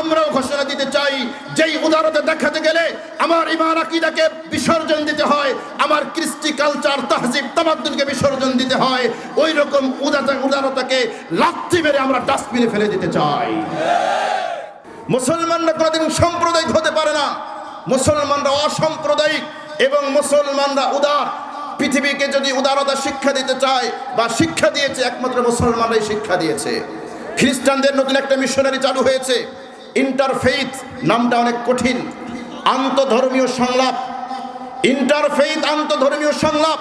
আমরাও ঘোষণা দিতে চাই, যেই উদারতা দেখাতে গেলে আমার ইমান আকিদাকে বিসর্জন দিতে হয়, আমার কৃষ্টি কালচার তাহজিব তামাদ্দুনকে বিসর্জন দিতে হয় ওই রকম উদারতা, উদারতাকে লাথি মেরে আমরা ডাস্টবিনে ফেলে দিতে চাই। মুসলমানরা কোনোদিন সাম্প্রদায়িক হতে পারে না। মুসলমানরা অসাম্প্রদায়িক এবং মুসলমানরা উদার। পৃথিবীকে যদি উদারতা শিক্ষা দিতে চায় বা শিক্ষা দিয়েছে, একমাত্র মুসলমানরাই শিক্ষা দিয়েছে। খ্রিস্টানদের নতুন একটা মিশনারি চালু হয়েছে। ইন্টারফেইথ নামটা অনেক কঠিন। আন্তধর্মীয় সংলাপ। ইন্টারফেইথ আন্তধর্মীয় সংলাপ,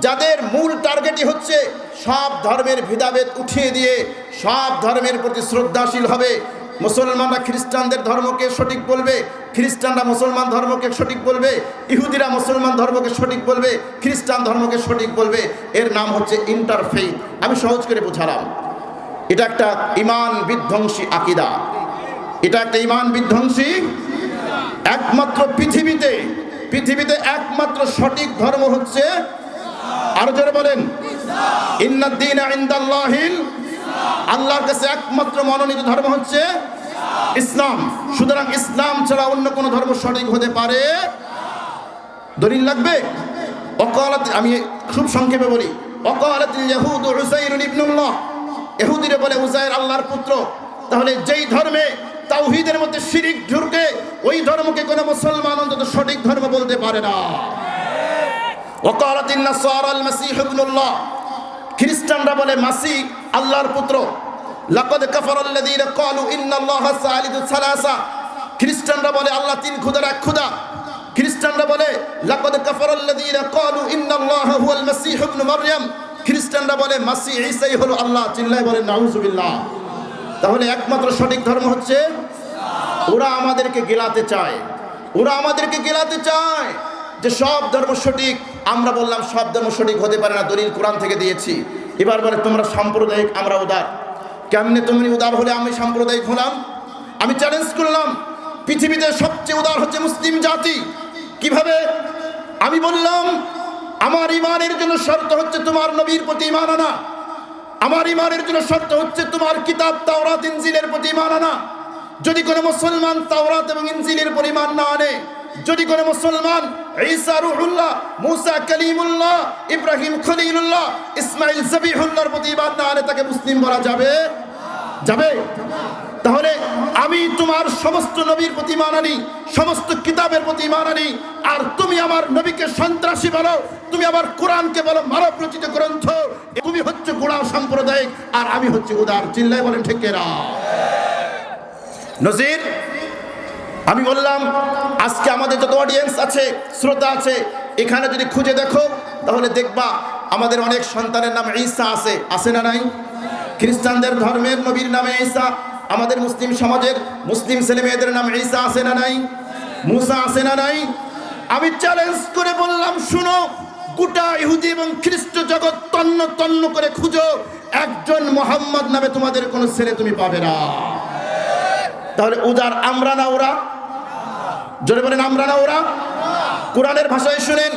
যাদের মূল টার্গেটই হচ্ছে সব ধর্মের ভেদাভেদ উঠিয়ে দিয়ে সব ধর্মের প্রতি শ্রদ্ধাশীল হবে। মুসলমানরা খ্রিস্টানদের ধর্মকে সঠিক বলবে, খ্রিস্টানরা মুসলমান ধর্মকে সঠিক বলবে, ইহুদিরা মুসলমান ধর্মকে সঠিক বলবে, খ্রিস্টান ধর্মকে সঠিক বলবে। এর নাম হচ্ছে ইন্টারফেইথ। আমি সহজ করে বোঝালাম। এটা একটা ইমান বিধ্বংসী আকিদা। এটা একটা ইমান বিধ্বংসী। একমাত্র পৃথিবীতে পৃথিবীতে একমাত্র সঠিক ধর্ম হচ্ছে আরও জোরে বলেন ইন্নাদ্দিন আল্লাহর কাছে একমাত্র মনোনীত ধর্ম হচ্ছে ইসলাম। সুতরাং ইসলাম ছাড়া অন্য কোন ধর্ম সঠিক হতে পারে দলিল লাগবে? অকালাত আমি খুব সংক্ষেপে বলি অকালাত ইয়াহুদ বলে উজাইর আল্লাহর পুত্র। তাহলে যেই ধর্মে তাওহীদের মধ্যে শিরিক ঢুকে ওই ধর্মকে কোনো মুসলমান অন্তত সঠিক ধর্ম বলতে পারে না। ওকালাত নাসারা আল মাসীহ ইবনুল্লাহ। খ্রিস্টানরা বলে মাসি আল্লাহর পুত্র। লাকাদ কাফারাল্লাযীনা ক্বালু ইন্নাল্লাহা সালিসু সালাসা। খ্রিস্টানরা বলে, আল্লাহ তিন খুদার এক খুদা। খ্রিস্টানরা বলে, লাকাদ কাফারাল্লাযীনা ক্বালু ইন্নাল্লাহা হুয়াল মাসীহ ইবনু মারইয়াম। খ্রিস্টানরা বলে মাসি ঈসাই হলো আল্লাহ। চিল্লায় বলে, নাউজুবিল্লাহ। তাহলে একমাত্র সঠিক ধর্ম হচ্ছে ওরা আমাদেরকে গেলাতে চায়। ওরা আমাদেরকে গেলাতে চায় যে সব ধর্ম সঠিক। আমরা বললাম সব ধর্ম সঠিক হতে পারে না, দলিল কোরআন থেকে দিয়েছি। এবার বলে, তোমরা সাম্প্রদায়িক, আমরা উদার। কেমনে তুমি উদার হলে আমি সাম্প্রদায়িক হলাম? আমি চ্যালেঞ্জ করলাম, পৃথিবীতে সবচেয়ে উদার হচ্ছে মুসলিম জাতি। কীভাবে? আমি বললাম, আমার ইমানের জন্য শর্ত হচ্ছে তোমার নবীর প্রতি ইমান আনা। আমার ইমানের জন্য শর্ত হচ্ছে তোমার কিতাব তাওরাত, ইনজিলের প্রতি ইমান আনা। যদি কোনো মুসলমান তাওরাত এবং ইনজিলের পরিমাণ না আনে, যদি কোনো মুসলমান ঈসা রুহুল্লাহ, মুসা কালিমুল্লাহ, ইব্রাহিম খলিলুল্লাহ, ইসমাইল জবিহুল্লাহর প্রতি ইমান না আনে, তাকে মুসলিম বলা যাবে? যাবে? তাহলে আমি তোমার সমস্ত নবীর প্রতি ইমান আনি, সমস্ত কিতাবের প্রতি ইমান আনি, আর তুমি আমার নবীকে সন্ত্রাসী বলো, তুমি আমার কোরআনকে বলো, মানব রচিত গ্রন্থ। তুমি হচ্ছে গোড়া সাম্প্রদায়িক, আর আমি হচ্ছে উদার। চিল্লায় বলেন, ঠিক না নজির, আমি বললাম, আজকে আমাদের যত অডিয়েন্স আছে, শ্রোতা আছে, এখানে যদি খুঁজে দেখো, তাহলে দেখবা আমাদের অনেক সন্তানের নাম ঈসা আছে। আছে না নাই? খ্রিস্টানদের ধর্মের নবীর নামে ঈসা আমাদের মুসলিম সমাজের মুসলিম ছেলে মেয়েদের নাম ঈসা আছে না নাই? মুসা আছে না নাই? আমি চ্যালেঞ্জ করে বললাম, শুনো, গোটা ইহুদি এবং খ্রিস্ট জগৎ তন্ন তন্ন করে খুঁজো, একজন মোহাম্মদ নামে তোমাদের কোনো ছেলে তুমি পাবে না। তাহলে উদার আমরা না ওরা? জোরে বলেন, আমরা না ওরা? কোরআনের ভাষায় শুনেন,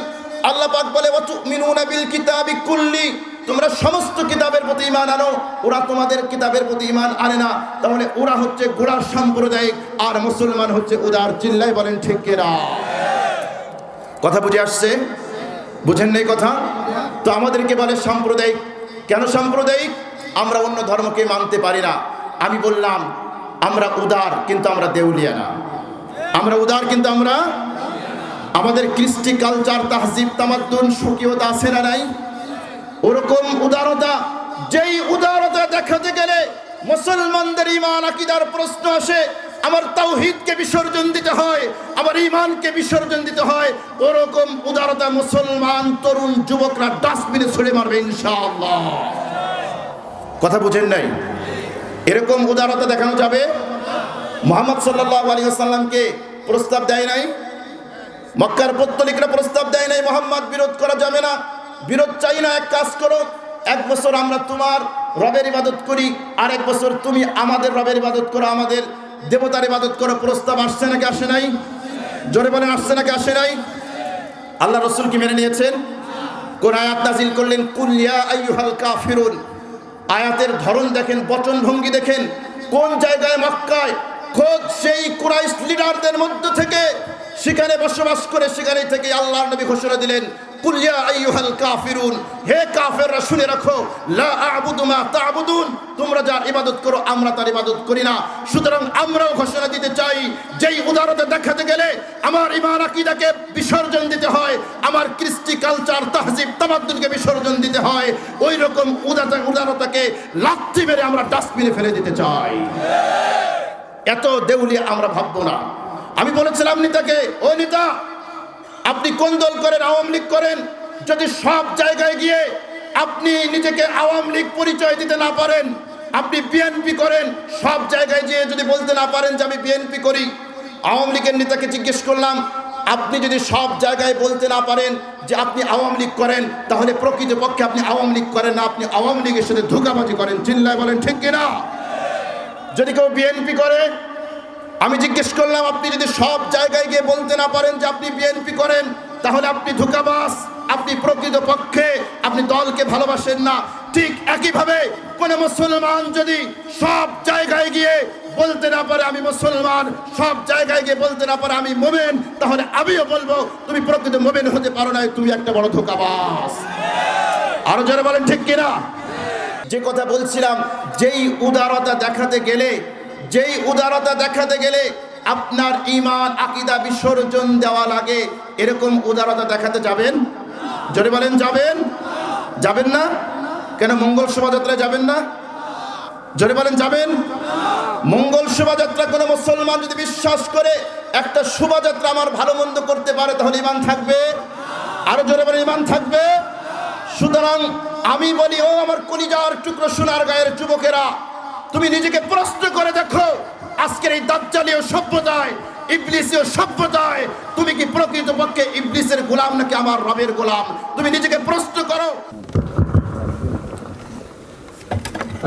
আল্লাহ পাক বলে মিনুনা বিল কিতাবি কুল্লি তোমরা সমস্ত কিতাবের প্রতি ইমান আনো, ওরা তোমাদের কিতাবের প্রতি ইমান আনে না। তাহলে ওরা হচ্ছে গোড়ার সাম্প্রদায়িক, আর মুসলমান হচ্ছে উদার। চিল্লাই বলেন, ঠিক কেরা কথা বুঝে আসছে? বুঝেন নাই কথা? তো আমাদেরকে বলে সাম্প্রদায়িক। কেন সাম্প্রদায়িক? আমরা অন্য ধর্মকে মানতে পারি না। আমি বললাম, আমরা উদার কিন্তু আমরা দেউলিয়া না। আমরা উদার কিন্তু আমরা আমাদের কৃষ্টি কালচার, তাহজিব, তামাদ্দুন সুকিয়তা আছে না নাই? ওরকম উদারতা, যেই উদারতা দেখাতে গেলে মুসলমানদের ইমান আকিদার প্রশ্ন আসে, আমার তাওহিদকে বিসর্জন দিতে হয়, আমার ইমানকে বিসর্জন দিতে হয়, ওরকম উদারতা মুসলমান, তরুণ যুবকরা ডাস্টবিনে ছুড়ে মারবে ইনশাআল্লাহ। কথা বুঝেন নাই? এরকম উদারতা দেখানো যাবে? মোহাম্মদ সাল্লাহ আলী আসাল্লামকে প্রস্তাব দেয় নাই? মক্কার পত্তলিকরা প্রস্তাব দেয় নাই, মোহাম্মদ বিরোধ করা যাবে না। বিরোধ চাই না, এক কাজ করো। এক বছর আমরা তোমার রবের ইবাদত করি আর এক বছর তুমি আমাদের রবের ইবাদত করো, আমাদের দেবতার ইবাদত করো। প্রস্তাব আসছে নাকি, আসে নাই? জোরে বলেন, আসছে নাকি, আসে নাই? আল্লাহ রসুল কি মেনে নিয়েছেন? কোন আয়াত নাজিল করলেন কুলিয়া আইয়ুহাল কাফিরুন। আয়াতের ধরন দেখেন, বচন ভঙ্গি দেখেন, কোন জায়গায় মক্কায় খোদ সেই কুরাইশ লিডারদের মধ্য থেকে সেখানে বসবাস করে সেখানে থেকে আল্লাহর নবী ঘোষণা দিলেন কুলিয়া আইয়ুহাল কাফিরুন। হে কাফেররা শুনে রাখো, লা আ'বুদু মা তা'বুদুন। তোমরা যার ইবাদত করো, আমরা তার ইবাদত করি না। সুতরাং আমরাও ঘোষণা দিতে চাই, যেই উদারতা দেখাতে গেলে আমার ইমান আকীদাকে বিসর্জন দিতে হয়, আমার কৃষ্টি কালচার তাহজিব তামাদ্দুনকে বিসর্জন দিতে হয়, ওই রকম উদারতা, উদারতাকে লাথি মেরে আমরা ডাস্টবিনে ফেলে দিতে চাই। এত দেউলিয়া আমরা ভাববো না। আমি বলেছিলাম নেতাকে, ও নেতা আপনি কোন দল করেন, আওয়ামী লীগ করেন? যদি সব জায়গায় গিয়ে আপনি নিজেকে আওয়ামী লীগ পরিচয় দিতে না পারেন, আপনি বিএনপি করেন, সব জায়গায় গিয়ে যদি বলতে না পারেন যে আমি বিএনপি করি, আওয়ামী লীগের নেতাকে জিজ্ঞেস করলাম, আপনি যদি সব জায়গায় বলতে না পারেন যে আপনি আওয়ামী লীগ করেন, তাহলে প্রকৃতপক্ষে আপনি আওয়ামী লীগ করেন না, আপনি আওয়ামী লীগের সাথে ধোকাবাজি করেন। চিল্লায় বলেন, ঠিক কিনা? যদি কেউ বিএনপি করে আমি জিজ্ঞেস করলাম, আপনি যদি সব জায়গায় গিয়ে বলতে না পারেন যে আপনি বিএনপি করেন, তাহলে আপনি ধোকাবাস আপনি প্রকৃত পক্ষে, আপনি দলকে ভালোবাসেন না। ঠিক একইভাবে কোন মুসলমান যদি সব জায়গায় গিয়ে বলতে না পারে আমি মুসলমান, সব জায়গায় গিয়ে বলতে না পারে আমি মোমেন, তাহলে আমিও বলব, তুমি প্রকৃত মোমেন হতে পারো না, তুমি একটা বড় ধোকাবাস আরও যারা বলেন, ঠিক কিনা? যে কথা বলছিলাম, যেই উদারতা দেখাতে গেলে যেই উদারতা দেখাতে গেলে আপনার ইমান আকিদা বিসর্জন দেওয়া লাগে, এরকম উদারতা দেখাতে যাবেন? জোরে বলেন, যাবেন? যাবেন না? কেন, মঙ্গল শোভাযাত্রায় যাবেন না? জোরে বলেন, যাবেন? মঙ্গল শোভাযাত্রা কোনো মুসলমান যদি বিশ্বাস করে, একটা শোভাযাত্রা আমার ভালো মন্দ করতে পারে, তাহলে ইমান থাকবে? আরও জোরে বলেন ইমান থাকবে? সুতরাং আমি বলি, ও আমার কলিজার টুকরো সোনার গায়ের যুবকেরা তুমি নিজেকে প্রশ্ন করে দেখো, আজকের এই দাজ্জালীয় সভ্যতায় ইবলিসীয় সভ্যতায় তুমি কি প্রকৃতপক্ষে ইবলিসের গোলাম নাকি আমার রবের গোলাম? তুমি নিজেকে প্রশ্ন করো।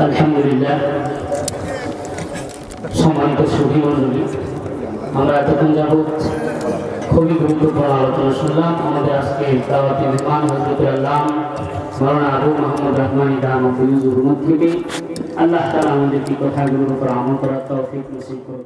আলহামদুলিল্লাহ। সম্মানিত সুধী মন্ডলী আমরা এতক্ষণ যাবৎ খুবই গুরুত্বপূর্ণ আলোচনা শুনলাম। আমাদের আজকে দাওয়াতি মেহমান হজরত আল্লাহ মৌলানা আবু মোহাম্মদ রহমানি দাম থেকে। আল্লাহ তালা আমাদেরকে কথাগুলোর উপর আমল করার তৌফিক নসিব করুন